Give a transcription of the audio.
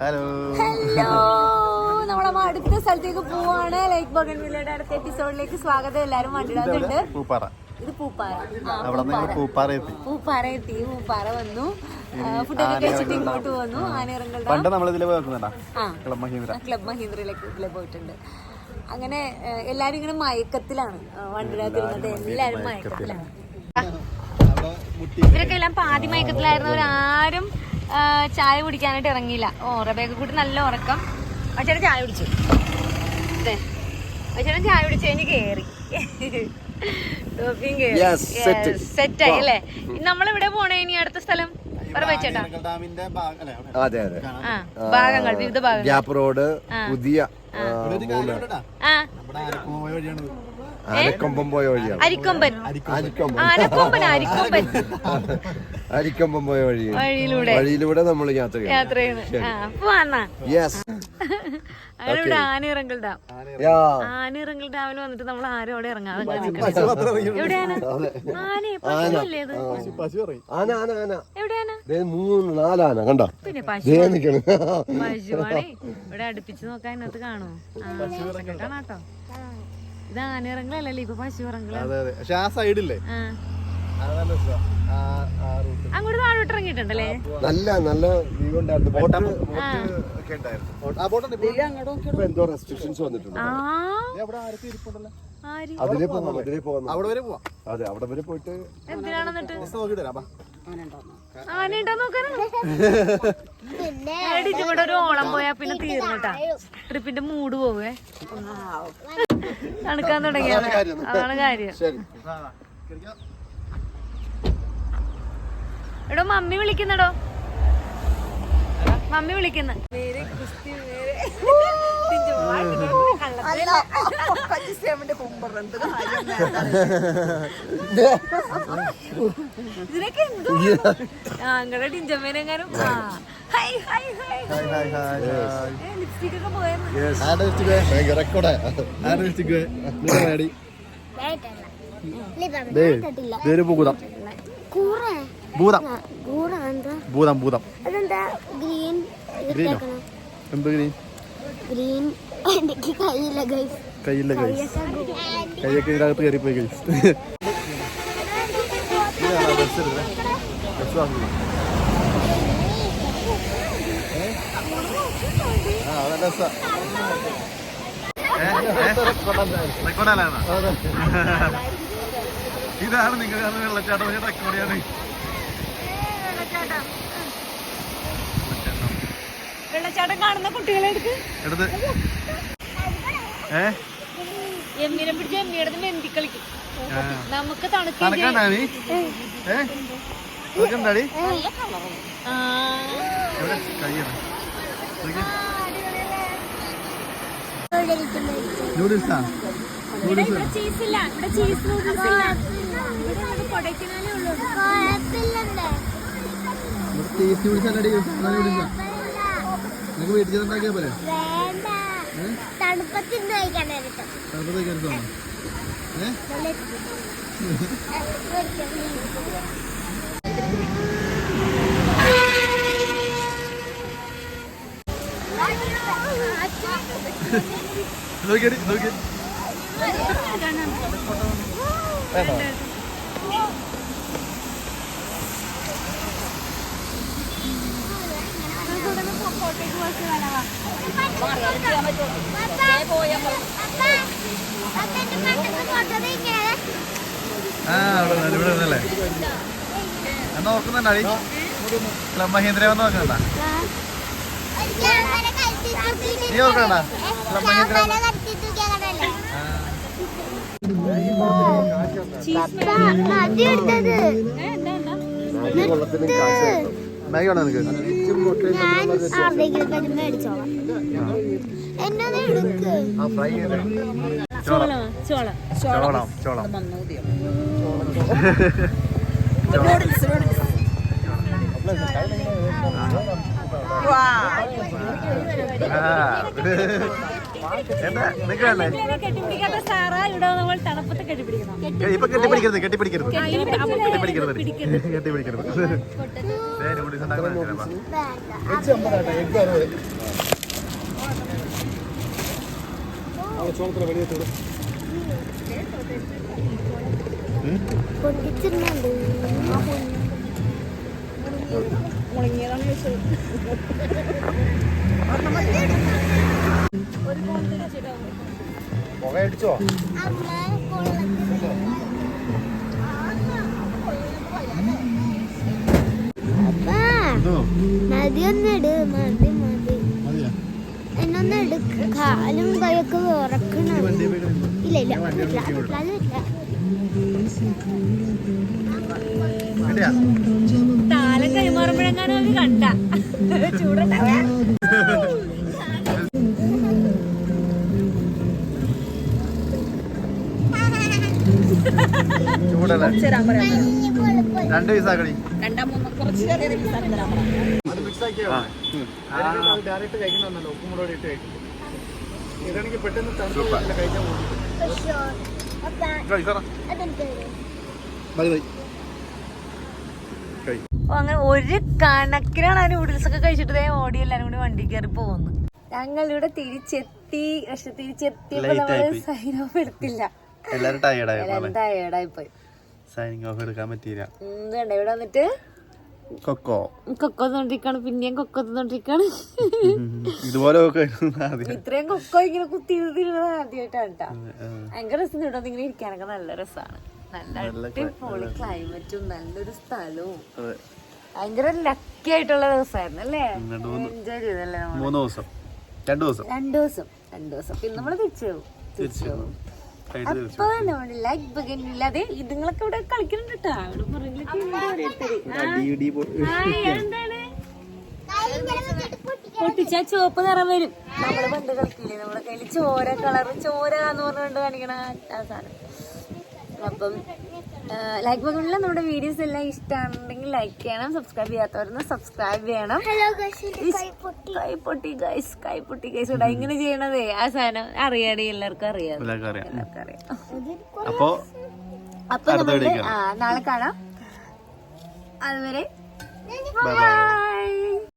Hello hello നമ്മളെ അടുത്ത സ്ഥലത്തേക്ക് പോവാണ്. ലൈക്ക് ബോഗൻവില്ലയുടെ അടുത്ത എപ്പിസോഡിലേക്ക് സ്വാഗതം. എല്ലാരും വണ്ടിടാത്തുണ്ട് പൂപ്പാറ. ഇത് പൂപ്പാറ. അവിടെ പൂപ്പാറ. എത്തി. പൂപ്പാറ എത്തി. പൂപ്പാറ വന്നു. ഫുഡൊക്കെ കഴിച്ചിട്ട് ഇങ്ങോട്ട് വന്നു. ആനയിറങ്ങളുടെ പണ്ട് നമ്മൾ ആ. ക്ലബ് മഹീന്ദ്ര ക്ലബ് മഹീന്ദ്രയിലേക്ക് ഇതിലെ പോയിട്ടുണ്ട്. അങ്ങനെ എല്ലാരും ഇങ്ങനെ മയക്കത്തിലാണ്. വണ്ടിടാത്തിരുന്നത് എല്ലാരും മയക്കത്തിലാണ്. ഇവരൊക്കെ എല്ലാം പാതി ആ, ചായ കുടിക്കാനായിട്ട് ഇറങ്ങിയില്ല. ഓ റബേക്ക കൂട്ടി നല്ല ഉറക്കം. അച്ഛനും ചായ കുടിച്ചു. അതെ അച്ഛനും ചായ കുടിച്ചു കഴിഞ്ഞ് കയറി സെറ്റായി അല്ലേ? നമ്മളിവിടെ പോണേ ഇനി അടുത്ത സ്ഥലം? അതെ അതെ. ഭാഗങ്ങൾ വിവിധ ഭാഗങ്ങൾ. ഗ്യാപ്പ് റോഡ് പുതിയ പോയ വഴിയാണ്. അരിക്കൊമ്പൻ അരക്കൊമ്പം പോയ വഴിയാണ്. അരിക്കൊമ്പൻ. അരിക്കൊമ്പം ആനക്കൊമ്പൻ അരിക്കൊമ്പൻ. അരിക്കൊമ്പം പോയ വഴി. വഴിയിലൂടെ. വഴിയിലൂടെ നമ്മൾ യാത്ര യാത്ര യെസ് അവിടെ ആനയിറങ്കൽ ഡാം. ആനയിറങ്കൽ ഡാമിൽ വന്നിട്ട് നമ്മൾ ആരും അവിടെ ഇറങ്ങാതെ. എവിടെയാണ് ആന? പശുവല്ലേ ആന ആന. ആന എവിടെയാണ് ദേ മൂന്ന് നാലാന കണ്ടോ? പിന്നെ പശു പശുവാണേ ഇവിടെ അടുപ്പിച്ച് നോക്കാൻ ഇന്നത്തെ കാണുമോ കേട്ടോ? ഇത് ആനയിറങ്കലല്ലേ ഇപ്പൊ പശു ഇറങ്ങല. അതെ പക്ഷെ ആ സൈഡില്ലേ ആ അങ്ങോട്ട് താഴോട്ട് ഇറങ്ങിയിട്ടുണ്ടല്ലേ? നല്ല നല്ല വ്യൂ ഉണ്ടായിരുന്നു. ബോട്ട് എന്തോ റെസ്ട്രിക്ഷൻസ് വന്നിട്ടുണ്ട്. അതിലേ പോകാം അതിലേ പോകാം. അവിടെ വരെ പോവാം. അതെ അവിടെ വരെ പോയിട്ട് നോക്കിട്ട് ഇവിടെ ഒരു ഓളം പോയാ പിന്നെ തീർന്നിട്ടാ ട്രിപ്പിന്റെ മൂഡ് പോവേ. തണുക്കാൻ തുടങ്ങിയാണ്. അതാണ് കാര്യം. ശരി. വാ, വാ. കേറിക്കോ. എടോ മമ്മി വിളിക്കുന്നടോ. മമ്മി വിളിക്കുന്ന. ഇതിനൊക്കെ എന്തോ ഞങ്ങളുടെ ടിഞ്ചമ്മേനെങ്ങാനും. ലിപ്സ്റ്റിക് ഒക്കെ പോയി? ലിപ്സ്റ്റിക് ഭൂതം. ഭൂതം ഭൂതം. ഗ്രീൻ ഗ്രീനോ? എന്ത് ഗ്രീൻ? ഗ്രീൻ. കയ്യില്ല ഗൈസ് കയ്യില്ല കൈസ് കൈയൊക്കെ ഇതിനകത്ത് കയറിപ്പോയി കൈസ് ഇതാണ് നിങ്ങൾ വെള്ളച്ചാട്ടം. റെക്കോർഡിയാണ് വെള്ളച്ചാട്ടം കാണുന്ന കുട്ടികളെ എടുക്ക്. എടുത്ത്. ഏ? എമ്മിനെ പിടിച്ച് എമ്മിയുടെ മെന്തി കളിക്കും. ആ. നമുക്ക് തണുക്കുകയും ചെയ്യാം. തണുക്കണ്ടാ നീ ഏ? തണുക്കണ്ടാടി ആ. എവിടെ? കയ്യാണ് നൂഡിൽസാ ഇവിടെ ഇവിടെ ചീസ് ഇല്ല. ഇവിടെ ചീസ് നൂഡിൽസ് ഇല്ല. ടേസ്റ്റ് നൂഡിൽസാ നിനക്ക് വീട്ടിൽ ചെന്നുണ്ടാക്കിയാ പോലെ വേണ്ട. തണുപ്പത്തിന് തണുപ്പത്തേക്ക് എടുത്തോ? ഏ? നോക്കിയടി നോക്കി. വേണോ? ആ നിന്ന്, ഇവിടെ ഇരുന്നല്ലേ എന്നാ നോക്കുന്നുണ്ടാടി ക്ലബ് മഹീന്ദ്ര വന്ന് നോക്കണ്ട. നീ ക്ലബ് മഹീന്ദ്ര എടുത്തത് കൊള്ളത്തിനും കാശ് കിട്ടും. മാഗി വേണോ നിനക്ക് ഞാൻ ആരുടെയെങ്കിലും കയ്യിൽ മേടിച്ചോളാം എന്നത് എടുക്ക് ആ ഫ്രൈ ചെയ്തേ ചോളം ചോളം ചോളം ചോളം ആ. ഇപ്പൊ കെട്ടിപ്പിടിക്കരുത് കെട്ടിപ്പിടിക്കരുത്. കെട്ടിപ്പിടിക്കരുത്. കെട്ടിപ്പിടിക്കരുത്. ചോളത്തിലെ വെളിയെ തോടും മുളങ്ങിയതാണ് ചോദിച്ചത് കാണിച്ചു തരാം, വാ. വേണ്ട എഗ് അമ്പതാട്ടെ എഗ് അറുപത് പൊട്ടിച്ചിരുന്നുണ്ട് പുക അടിച്ചോ അമ്മ കൊള്ളത്തില്ല. അപ്പാ, മതിയൊന്നിട് മതി മതി. എന്നൊന്ന് എടുക്ക കാലും കൈയൊക്കെ വിറക്കണം. ഇല്ല ഇല്ല. അതില്ല. താലം കൈമാറുമ്പോഴെങ്ങാനും കണ്ട. ചൂടുണ്ടാവ രണ്ട് ഡയറക്റ്റ് കഴിക്കുന്നല്ലോ ഉപ്പും കൂടെ ഇട്ട് കഴിക്കും. ഇതാണെങ്കിൽ പെട്ടെന്ന് തണുപ്പ് കഴിക്കാൻ പോകും അങ്ങനെ ഒരു കണക്കിനാണ് ആ നൂഡിൽസ് ഒക്കെ കഴിച്ചിട്ട് ദേ ഓടി എല്ലാരും കൂടി വണ്ടി കയറി പോകുന്നു. ഞങ്ങളിവിടെ തിരിച്ചെത്തി. പക്ഷെ തിരിച്ചെത്തിയപ്പോ നമ്മൾ സൈൻ ഓഫ് എടുത്തില്ല. എല്ലാരും ടയേർഡായി പോയി സൈനിങ് ഓഫ് എടുക്കാൻ പറ്റിയില്ല. എന്താ ഇവിടെ വന്നിട്ട് കൊക്കോ. കൊക്കോ തോണ്ടിരിക്കാണ് പിന്നെയും കൊക്കോ തോണ്ടിരിക്കാണ് ഇതുപോലെ ഇത്രയും കൊക്കോ ഇങ്ങനെ കുത്തി ഇരുന്നത് ആദ്യമായിട്ടാണ് കേട്ടാ ഭയങ്കര രസം ഇവിടെ ഇങ്ങനെ ഇരിക്കാനൊക്കെ. നല്ല രസമാണ് നല്ല അടിപൊളി ക്ലൈമറ്റും നല്ലൊരു സ്ഥലവും. ഭയങ്കര ലക്കി ആയിട്ടുള്ള ദിവസമായിരുന്നു അല്ലേ? എൻജോയ് ചെയ്തല്ലേ മൂന്ന് ദിവസം. രണ്ടു ദിവസം. രണ്ടു ദിവസം. രണ്ടു ദിവസം. പിന്നെ നമ്മൾ തിരിച്ചു തിരിച്ചു അപ്പൊ ലൈക്ക് ബഗനില്ല അതെ ഇതുങ്ങളൊക്കെ ഇവിടെ കളിക്കുന്നുണ്ട് കേട്ടോ. പൊട്ടിച്ച ചുവപ്പ് നിറം വരും. നമ്മൾ പണ്ട് കളിക്കില്ലേ? നമ്മുടെ കയ്യിൽ ചോര കളർ ചോര എന്ന് പറഞ്ഞുകൊണ്ട് കാണിക്കണ ആ സാധനം. അപ്പം ലൈക്ക് ബഗണില്ല നമ്മുടെ വീഡിയോസ് എല്ലാം ഇഷ്ടമാണെന്നുണ്ടെങ്കിൽ ലൈക്ക് ചെയ്യണം സബ്സ്ക്രൈബ് ചെയ്യാത്തവരൊന്ന് സബ്സ്ക്രൈബ് ചെയ്യണം. ഹലോ ഗൈസ് കൈപൊട്ടി കൈ പൊട്ടി. ഗൈസ് കൈ പൊട്ടി ഗൈസ് ഇടാ ഇങ്ങനെ ചെയ്യണതേ ആ സാധനം അറിയാടി എല്ലാവർക്കും അറിയാം. എല്ലാവർക്കും അറിയാം. എല്ലാവർക്കും അറിയാം. അപ്പോ അപ്പൊ നമ്മൾ ആ നാളെ കാണാം. അതുവരെ ബൈ ബൈ